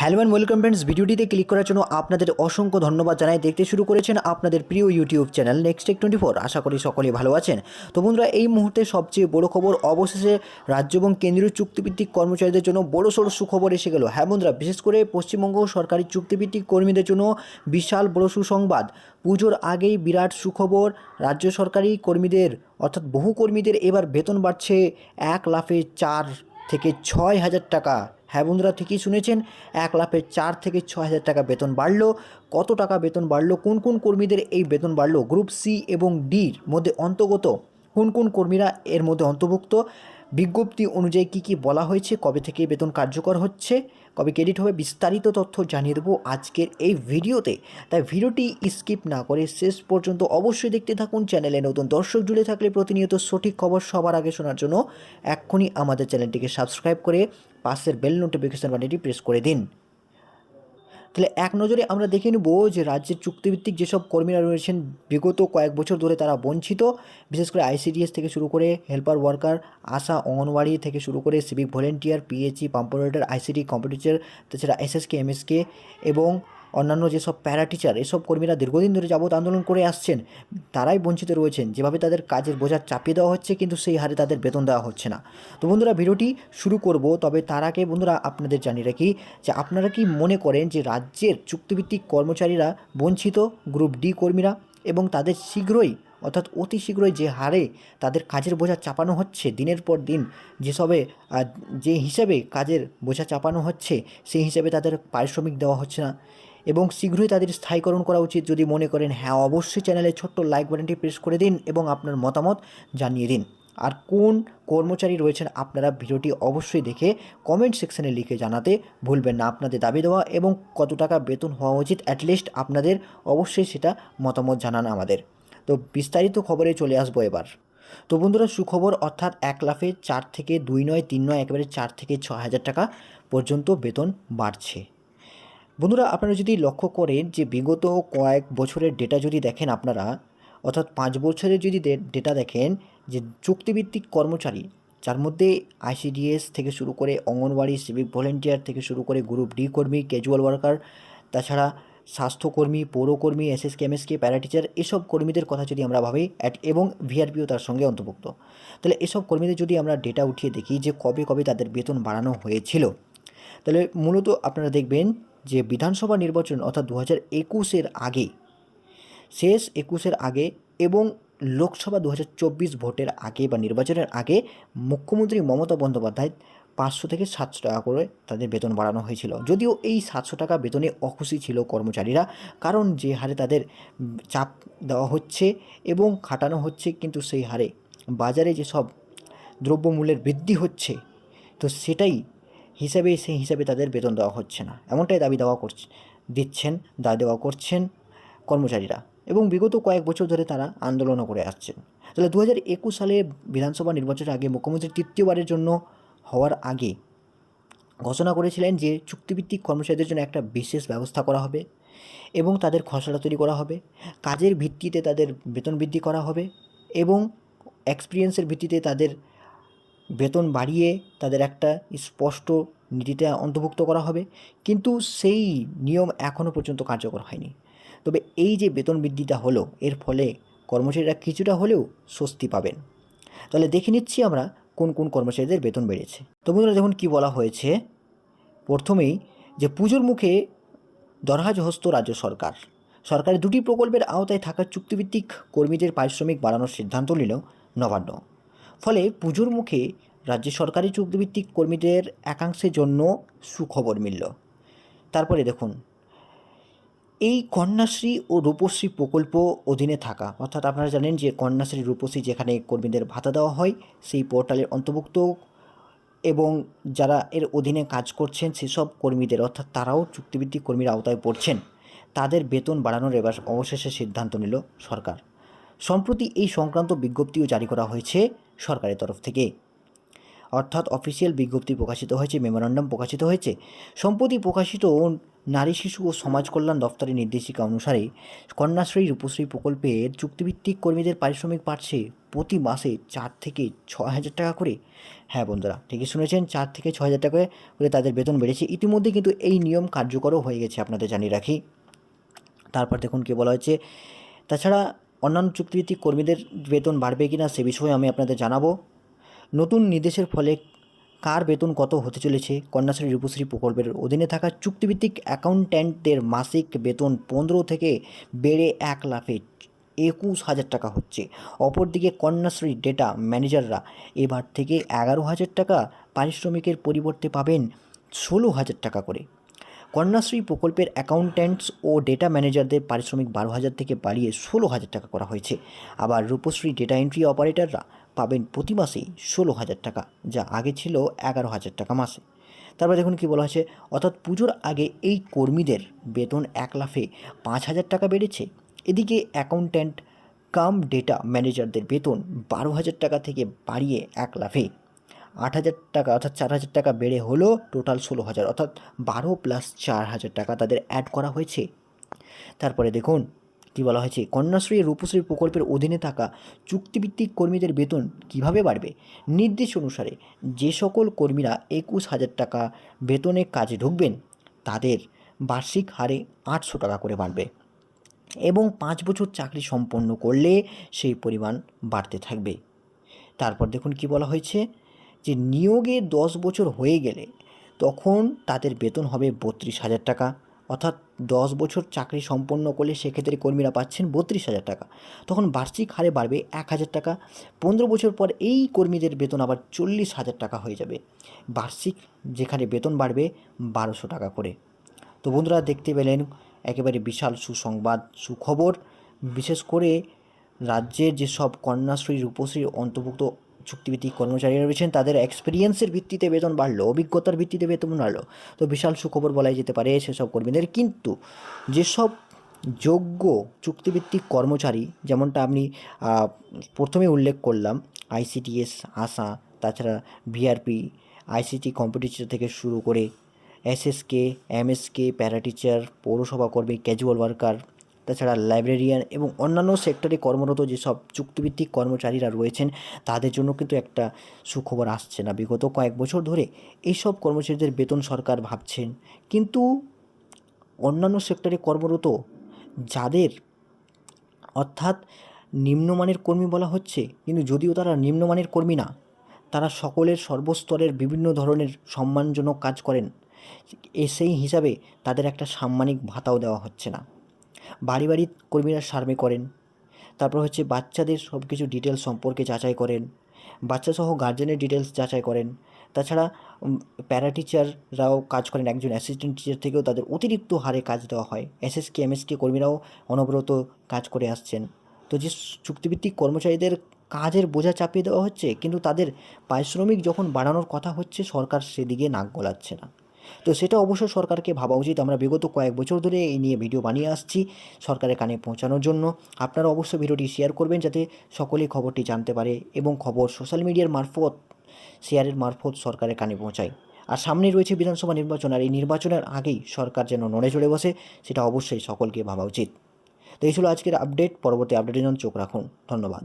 Hello and welcome friends ভিডিওটিতে click করার জন্য আপনাদের অসংখ্য ধন্যবাদ জানাই। দেখতে শুরু করেছেন আপনাদের প্রিয় YouTube channel next tech twenty four আশা করি সকলেই ভালো আছেন। তো বন্ধুরা, এই মুহূর্তে সবচেয়ে বড় খবর, অবশেষে রাজ্য এবং কেন্দ্রীয় চুক্তিভিত্তিক কর্মচারীদের জন্য বড় সড়ো সুখবর এসে গেল। হ্যাঁ বন্ধুরা, বিশেষ করে পশ্চিমবঙ্গ সরকারি চুক্তিভিত্তিক কর্মীদের জন্য বিশাল বড় সুসংবাদ। পুজোর আগেই বিরাট সুখবর, রাজ্য সরকারি কর্মীদের, অর্থাৎ বহু কর্মীদের এবার বেতন বাড়ছে এক লাফে চার থেকে ছয় হাজার টাকা। হ্যাঁ বন্ধুরা, ঠিকই শুনেছেন, এক লাফে চার থেকে ছ হাজার টাকা বেতন বাড়ল। কত টাকা বেতন বাড়ল? কোন কোন কর্মীদের এই বেতন বাড়ল? গ্রুপ সি এবং ডির মধ্যে অন্তর্গত কোন কোন কর্মীরা এর মধ্যে অন্তর্ভুক্ত? বিজ্ঞপ্তি অনুযায়ী কি কি বলা হয়েছে? কবে থেকে বেতন কার্যকর হচ্ছে? কবে ক্রেডিট হবে বিস্তারিত তথ্য জানিয়ে দেবো আজকের এই ভিডিওতে। তাই ভিডিওটি স্কিপ না করে শেষ পর্যন্ত অবশ্যই দেখতে থাকুন চ্যানেলে নতুন দর্শক জুড়ে থাকলে প্রতিনিয়ত সঠিক খবর সবার আগে শোনার জন্য এক্ষুনি আমাদের চ্যানেলটিকে সাবস্ক্রাইব করে পাশের বেল নোটিফিকেশন বাটনটি প্রেস করে দিন। তাহলে এক নজরে আমরা দেখে নেব যে রাজ্যের চুক্তিভিত্তিক যেসব কর্মীরা রয়েছেন, বিগত কয়েক বছর ধরে তারা বঞ্চিত। বিশেষ করে আইসিডিএস থেকে শুরু করে হেল্পার ওয়ার্কার, আশা অঙ্গনওয়াড়ি থেকে শুরু করে civic volunteer, PHE, pump operator, ICD computer তাছাড়া এসএসকে, এমএসকে এবং অন্যান্য যেসব প্যারা টিচার এসব কর্মীরা দীর্ঘদিন ধরে যাবত আন্দোলন করে আসছেন, তারাই বঞ্চিত রয়েছেন। যেভাবে তাদের কাজের বোঝা চাপিয়ে দেওয়া হচ্ছে, কিন্তু সেই হারে তাদের বেতন দেওয়া হচ্ছে না। তো বন্ধুরা, ভিডিওটি শুরু করব, তবে তার আগে বন্ধুরা আপনাদের জানিয়ে রাখি যে আপনারা কি মনে করেন যে রাজ্যের চুক্তিভিত্তিক কর্মচারীরা বঞ্চিত গ্রুপ ডি কর্মীরা, এবং তাদের শীঘ্রই, অর্থাৎ অতি শীঘ্রই যে হারে তাদের কাজের বোঝা চাপানো হচ্ছে, দিনের পর দিন যেসবে যে হিসেবে কাজের বোঝা চাপানো হচ্ছে, সেই হিসেবে তাদের পারিশ্রমিক দেওয়া হচ্ছে না। এবং শীঘ্রই তাদের স্থায়ীকরণ করা উচিত। যদি মনে করেন হ্যাঁ অবশ্যই চ্যানেলে ছোট্ট লাইক বাটনটি প্রেস করে দিন এবং আপনার মতামত জানিয়ে দিন। আর কোন কর্মচারী রয়েছেন আপনারা ভিডিওটি অবশ্যই দেখে কমেন্ট সেকশনে লিখে জানাতে ভুলবেন না। আপনাদের দাবি দেওয়া এবং কত টাকা বেতন হওয়া উচিত অ্যাটলিস্ট আপনাদের অবশ্যই সেটা মতামত জানান আমাদের। তো বিস্তারিত খবরে চলে আসব এবার। তো বন্ধুরা, সুখবর অর্থাৎ এক লাফে চার থেকে দুই নয়, তিন নয়, একেবারে চার থেকে ছ হাজার টাকা পর্যন্ত বেতন বাড়ছে। বন্ধুরা, আপনারা যদি লক্ষ্য করেন যে বিগত কয়েক বছরের ডেটা যদি দেখেন আপনারা, অর্থাৎ পাঁচ বছরের যদি ডেটা দেখেন যে চুক্তিভিত্তিক কর্মচারী, যার মধ্যে আইসিডিএস থেকে শুরু করে অঙ্গনওয়াড়ি সিভিক ভলেন্টিয়ার থেকে শুরু করে গ্রুপ ডি কর্মী ক্যাজুয়াল ওয়ার্কার তাছাড়া স্বাস্থ্যকর্মী, পৌরকর্মী এসএসকে এমএসকে প্যারাটিচার এসব কর্মীদের কথা যদি আমরা ভাবি এবং ভিআরপিও তার সঙ্গে অন্তর্ভুক্ত। তাহলে এসব কর্মীদের যদি আমরা ডেটা উঠিয়ে দেখি যে কবে কবে তাদের বেতন বাড়ানো হয়েছিল, তাহলে মূলত আপনারা দেখবেন যে বিধানসভা নির্বাচন অর্থাৎ দু হাজার একুশের আগে, শেষ একুশের আগে এবং লোকসভা দু হাজার চব্বিশ ভোটের আগে বা নির্বাচনের আগে মুখ্যমন্ত্রী মমতা বন্দ্যোপাধ্যায় পাঁচশো থেকে সাতশো টাকা করে তাদের বেতন বাড়ানো হয়েছিল। যদিও এই সাতশো টাকা বেতনে অখুশি ছিল কর্মচারীরা, কারণ যে হারে তাদের চাপ দেওয়া হচ্ছে এবং খাটানো হচ্ছে কিন্তু সেই হারে। বাজারে যেসব দ্রব্যমূল্যের বৃদ্ধি হচ্ছে, তো সেটাই হিসাবে সেই হিসাবে তাদের বেতন দেওয়া হচ্ছে না। এমনটাই দাবি দেওয়া করছে, দিচ্ছেন দাবি দেওয়া করছেন কর্মচারীরা এবং বিগত কয়েক বছর ধরে তারা আন্দোলনও করে আসছেন। তাহলে দু হাজার একুশ সালে বিধানসভা নির্বাচনের আগে মুখ্যমন্ত্রী তৃতীয়বারের জন্য হওয়ার আগে ঘোষণা করেছিলেন যে চুক্তিভিত্তিক কর্মচারীদের জন্য একটা বিশেষ ব্যবস্থা করা হবে এবং তাদের খসড়া তৈরি করা হবে, কাজের ভিত্তিতে তাদের বেতন বৃদ্ধি করা হবে এবং এক্সপিরিয়েন্সের ভিত্তিতে তাদের বেতন বাড়িয়ে তাদের একটা স্পষ্ট নীতিতে অন্তর্ভুক্ত করা হবে। কিন্তু সেই নিয়ম এখনও পর্যন্ত কার্যকর হয়নি। তবে এই যে বেতন বৃদ্ধিটা হলো, এর ফলে কর্মচারীরা কিছুটা হলেও স্বস্তি পাবেন। তাহলে দেখে নিচ্ছি আমরা কোন কোন কর্মচারীদের বেতন বেড়েছে। তো বন্ধুরা, দেখুন কী বলা হয়েছে। প্রথমেই যে পুজোর মুখে দরহাজ হস্ত রাজ্য সরকার। সরকারের দুটি প্রকল্পের আওতায় থাকা চুক্তিভিত্তিক কর্মীদের পারিশ্রমিক বাড়ানোর সিদ্ধান্ত নিল নবান্ন। ফলে পুজোর মুখে রাজ্য সরকারি চুক্তিভিত্তিক কর্মীদের একাংশের জন্য সুখবর মিলল। তারপরে দেখুন, এই কন্যাশ্রী ও রূপশ্রী প্রকল্প অধীনে থাকা, অর্থাৎ আপনারা জানেন যে কন্যাশ্রী, রূপশ্রী যেখানে কর্মীদের ভাতা দেওয়া হয়, সেই পোর্টালের অন্তর্ভুক্ত এবং যারা এর অধীনে কাজ করছেন, সেসব কর্মীদের, অর্থাৎ তারাও চুক্তিভিত্তিক কর্মীর আওতায় পড়ছেন, তাদের বেতন বাড়ানোর এবার অবশেষে সিদ্ধান্ত নিল সরকার। সম্প্রতি এই সংক্রান্ত বিজ্ঞপ্তিও জারি করা হয়েছে সরকারের তরফ থেকে। অর্থাৎ অফিসিয়াল বিজ্ঞপ্তি প্রকাশিত হয়েছে মেমোরান্ডাম প্রকাশিত হয়েছে। সম্প্রতি প্রকাশিত নারী, শিশু ও সমাজ কল্যাণ দপ্তরের নির্দেশিকা অনুসারে কন্যাশ্রী, রূপশ্রী প্রকল্পের চুক্তিভিত্তিক কর্মীদের পারিশ্রমিক বাড়ছে প্রতি মাসে চার থেকে ছ হাজার টাকা করে। হ্যাঁ বন্ধুরা, ঠিকই শুনেছেন, চার থেকে ছ হাজার টাকা করে তাদের বেতন বেড়েছে। ইতিমধ্যে কিন্তু এই নিয়ম কার্যকরও হয়ে গেছে, আপনাদের জানিয়ে রাখি। তারপর দেখুন কী বলা হয়েছে। তাছাড়া অন্যান্য চুক্তিভিত্তিক কর্মীদের বেতন বাড়বে কিনা সে বিষয়ে আমি আপনাদের জানাব। নতুন নির্দেশের ফলে কার বেতন কত হতে চলেছে? কন্যাশ্রী রূপশ্রী প্রকল্পের অধীনে থাকা চুক্তিভিত্তিক অ্যাকাউন্ট্যান্টদের মাসিক বেতন পনেরো থেকে বেড়ে এক লাফে একুশ হাজার টাকা হচ্ছে। অপরদিকে কন্যাশ্রী ডেটা ম্যানেজাররা এবার থেকে এগারো হাজার টাকা পারিশ্রমিকের পরিবর্তে পাবেন ষোলো হাজার টাকা করে। কন্যাশ্রী প্রকল্পের অ্যাকাউন্ট্যান্টস ও ডেটা ম্যানেজারদের পারিশ্রমিক বারো হাজার থেকে বাড়িয়ে ষোলো হাজার টাকা করা হয়েছে। আবার রূপশ্রী ডেটা এন্ট্রি অপারেটররা পাবেন প্রতি মাসেই ষোলো হাজার টাকা, যা আগে ছিল এগারো হাজার টাকা মাসে। তারপর দেখুন কী বলা হয়েছে, অর্থাৎ পুজোর আগে এই কর্মীদের বেতন এক লাফে পাঁচ হাজার টাকা বেড়েছে। এদিকে অ্যাকাউন্ট্যান্ট কাম ডেটা ম্যানেজারদের বেতন বারো হাজার টাকা থেকে বাড়িয়ে এক লাফে আট হাজার টাকা অর্থাৎ চার হাজার টাকা বেড়ে হলো টোটাল ষোলো হাজার, অর্থাৎ বারো প্লাস চার হাজার টাকা তাদের অ্যাড করা হয়েছে। তারপরে দেখুন, কী বলা হয়েছে? কন্যাশ্রী, রূপশ্রী প্রকল্পের অধীনে থাকা চুক্তিভিত্তিক কর্মীদের বেতন কীভাবে বাড়বে? নির্দেশ অনুসারে যে সকল কর্মীরা একুশ হাজার টাকা বেতনে কাজে ঢুকবেন, তাদের বার্ষিক হারে আটশো টাকা করে বাড়বে। এবং পাঁচ বছর চাকরি সম্পন্ন করলে সেই পরিমাণ বাড়তে থাকবে। তারপর দেখুন কি বলা হয়েছে? যে নিয়োগে দশ বছর হয়ে গেলে তখন তাদের বেতন হবে বত্রিশ হাজার টাকা। অর্থাৎ দশ বছর চাকরি সম্পন্ন করলে সেক্ষেত্রে কর্মীরা পাচ্ছেন বত্রিশ হাজার টাকা। তখন বার্ষিক হারে বাড়বে এক হাজার টাকা। পনেরো বছর পর এই কর্মীদের বেতন আবার চল্লিশ হাজার টাকা হয়ে যাবে। বার্ষিক যেখানে বেতন বাড়বে বারোশো টাকা করে। তো বন্ধুরা দেখতে পেলেন, একেবারে বিশাল সুসংবাদ, সুখবর। বিশেষ করে রাজ্যের যেসব কন্যাশ্রী রূপশ্রীর অন্তর্ভুক্ত চুক্তিভিত্তিক কর্মচারীরা রয়েছেন, তাদের এক্সপিরিয়েন্সের ভিত্তিতে বেতন বাড়লো, অভিজ্ঞতার ভিত্তিতে বেতন বাড়লো। তো বিশাল সুখবর বলাই যেতে পারে সেসব কর্মীদের। কিন্তু যেসব যোগ্য চুক্তিভিত্তিক কর্মচারী, যেমনটা আপনি প্রথমে উল্লেখ করলাম, আইসিটিএস, আশা, তাছাড়া ভিআরপি, আইসিটি কম্পিটিশন থেকে শুরু করে এসএসকে, এমএসকে প্যারাটিচার পৌরসভা কর্মী ক্যাজুয়াল ওয়ার্কার তাছাড়া লাইব্রেরিয়ান এবং অন্যান্য সেক্টরে কর্মরত যেসব চুক্তিভিত্তিক কর্মচারীরা রয়েছেন, তাদের জন্য কিন্তু একটা সুখবর আসছে না। বিগত কয়েক বছর ধরে এইসব কর্মচারীদের বেতন সরকার ভাবছেন। কিন্তু অন্যান্য সেক্টরে কর্মরত যাদের অর্থাৎ নিম্নমানের কর্মী বলা হচ্ছে, কিন্তু যদিও তারা নিম্নমানের কর্মী না, তারা সকলের সর্বস্তরের বিভিন্ন ধরনের সম্মানজনক কাজ করেন। সেই হিসাবে তাদের একটা সাম্মানিক ভাতাও দেওয়া হচ্ছে না। বাড়ি বাড়ি কর্মীরা সার্ভে করেন। তারপর হচ্ছে বাচ্চাদের সব কিছু ডিটেলস সম্পর্কে যাচাই করেন। বাচ্চাসহ গার্জেনের ডিটেলস যাচাই করেন। তাছাড়া প্যারা টিচাররাও কাজ করেন। একজন অ্যাসিস্ট্যান্ট টিচার থেকেও তাদের অতিরিক্ত হারে কাজ দেওয়া হয়। এসএসকে এমএসকে কর্মীরাও অনবরত কাজ করে আসছেন। তো যে চুক্তিভিত্তিক কর্মচারীদের কাজের বোঝা চাপিয়ে দেওয়া হচ্ছে, কিন্তু তাদের পারিশ্রমিক যখন বাড়ানোর কথা হচ্ছে, সরকার সেদিকে নাক গলাচ্ছে না। তো সেটা অবশ্যই সরকারকে ভাবা উচিত। আমরা বিগত কয়েক বছর ধরে এই নিয়ে ভিডিও বানিয়ে আসছি সরকারের কানে পৌঁছানোর জন্য। আপনারা অবশ্যই ভিডিওটি শেয়ার করবেন যাতে সকলেই খবরটি জানতে পারে এবং খবর সোশ্যাল মিডিয়ার মারফত শেয়ারের মারফত সরকারের কানে পৌঁছায়। আর সামনে রয়েছে বিধানসভা নির্বাচন আর এই নির্বাচনের আগেই সরকার যেন নড়ে চড়ে বসে, সেটা অবশ্যই সকলকে ভাবা উচিত। তো এই ছিল আজকের আপডেট পরবর্তী আপডেটের জন্য চোখ রাখুন। ধন্যবাদ।